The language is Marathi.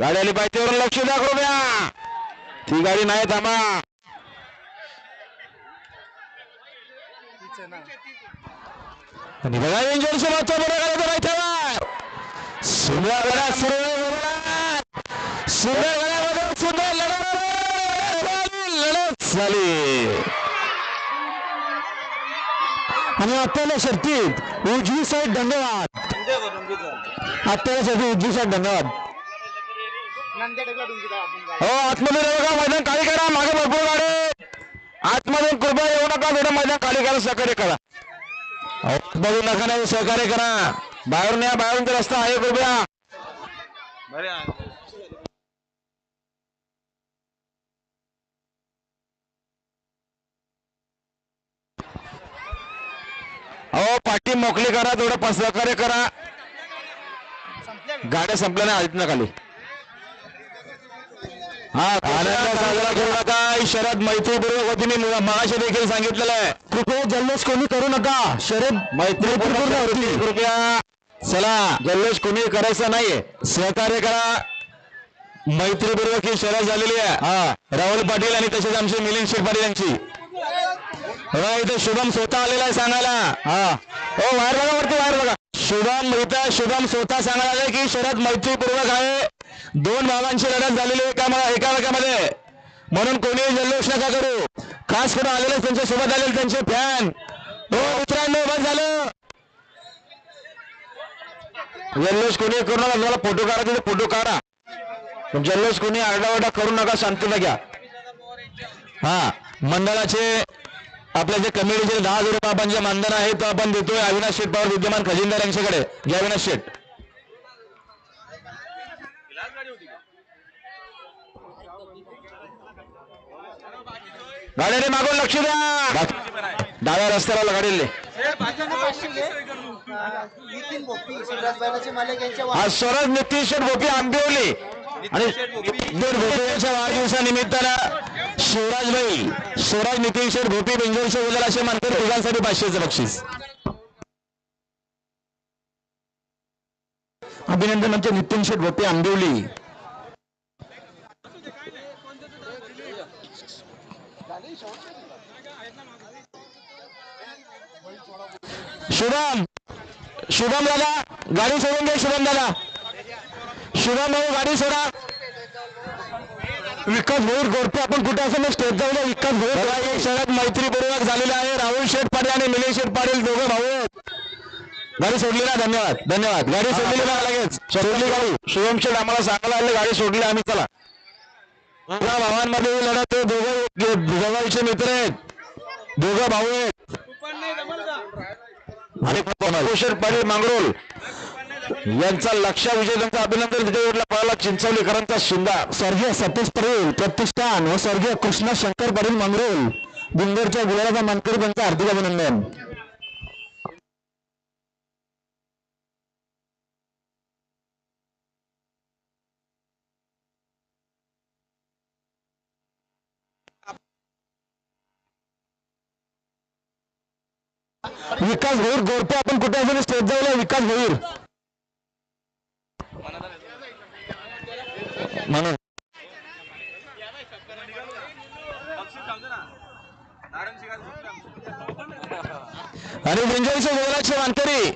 गाडी आली पायथ्यावरून लक्ष द्या कृपया. ती गाडी नाही थांबा. आणि बघा इंजन बरं पायथ्यावर. सुंदर गडा सुंदर सुंदर गड्यामध्ये सुंदर लढत लढत झाली. आणि आपल्याला शर्तीत उजवी साईड धन्यवाद. आपल्याला शर्तीत उजवी साईड धन्यवाद. हो आतमध्ये येऊ नका मैदान खाली करा मागे भरपूर गाडी. आतमध्ये कृपया येऊ नका थोडं मैदान खाली करा सहकार्य करा. अहो, बघू नका नाही सहकार्य करा. बाहेरून या बाहेरून तर रस्ता आहे कृपया. अहो पाठी मोकळी करा थोडं पा- सहकार्य करा. गाड्या संपल्या नाही आदित ना खाली. हा आनंद साजरा करू नका. शरद मैत्रीपूर्वक होती मी मगाशी देखील सांगितलेलं आहे. कृपया जल्लोष कोणी करू नका. शरद मैत्रीपूर्ण होती. कृपया चला जल्लोष कोणी करायचा नाहीये. सहकार्य करा. मैत्रीपूर्वक ही शरद झालेली आहे. हा राहुल पाटील आणि तसेच आमचे मिलिंद शेठ पाटील यांची. बघा इथे शुभम स्वतः आलेला आहे सांगायला. हा. हो बाहेर बघा वरती बाहेर बघा. शुभम इथं शुभम स्वतः सांगायला आले की शरद मैत्रीपूर्वक आहे. दोन भावांची लढत झालेली आहे एका एकामेकामध्ये म्हणून कोणी जल्लोष नका करू. खास करून आलेले त्यांच्यासोबत आलेले त्यांचे फॅन हो मित्रांनो बस झालं. जल्लोष कोणी करू नका. तुम्हाला फोटो काढा तिथे फोटो काढा. पण जल्लोष कोणी आरडाओरडा करू नका शांतता घ्या. हा मंडळाचे आपल्या जे कमिटीचे दहा हजार रुपये आपण जे मानधन आहे तो आपण देतोय अविनाश शेठ पवार विद्यमान खजिनदार यांच्याकडे. घ्या अविनाश शेठ गाड्याने मागून लक्ष द्या. डाव्या रस्त्याला गाडीले आज स्वराज नितीश भोपी आंबिवली. आणि यांच्या वाढदिवसानिमित्तानं शिवराज भाई स्वराज नितीन शेठ भोपी बिंजोरचे उदल असे मानकर तिघांसाठी पाचशेचं बक्षीस. अभिनंदन आमचे नितीन शेठ भोपी आंबिवली. शुभम शुभम दादा गाडी सोडून घे शुभम दादा. शुभम भाऊ गाडी सोडा. विकास भोईर गोरपे आपण कुठे असं मग स्टेट जाऊया विकास भोईर शहरात मैत्रीपूर्वक झालेले आहे. राहुल शेठ पाटील आणि निलेश शेठ पाटील दोघं भाऊ आहेत. गाडी सोडली ना? धन्यवाद. धन्यवाद. गाडी सोडलेली ना? लगेच. सोडली गाडी शुभम शेठ आम्हाला सांगायला आले गाडी सोडली आम्ही चला. दोघा भावांमध्ये लढत आहे. दोघं जवळचे मित्र आहेत दोघं भाऊ आहेत. आणि पाटील मांगरोल यांचा लक्षा विजय त्यांचा अभिनंदन विजयला पळाला चिंचवलीकरांचा शिंदा स्वर्गीय सतीश पटेल प्रतिष्ठान व स्वर्गीय कृष्णा शंकर पाटील मांगरोल बुंदरच्या गुलाबाचा मानकरी त्यांचा हार्दिक अभिनंदन. विकास भोईर गोरपे आपण कुठे असेल स्टेट जाऊया विकास भोईर म्हणून आणि बिंजोरचे गोलाचे मानकरी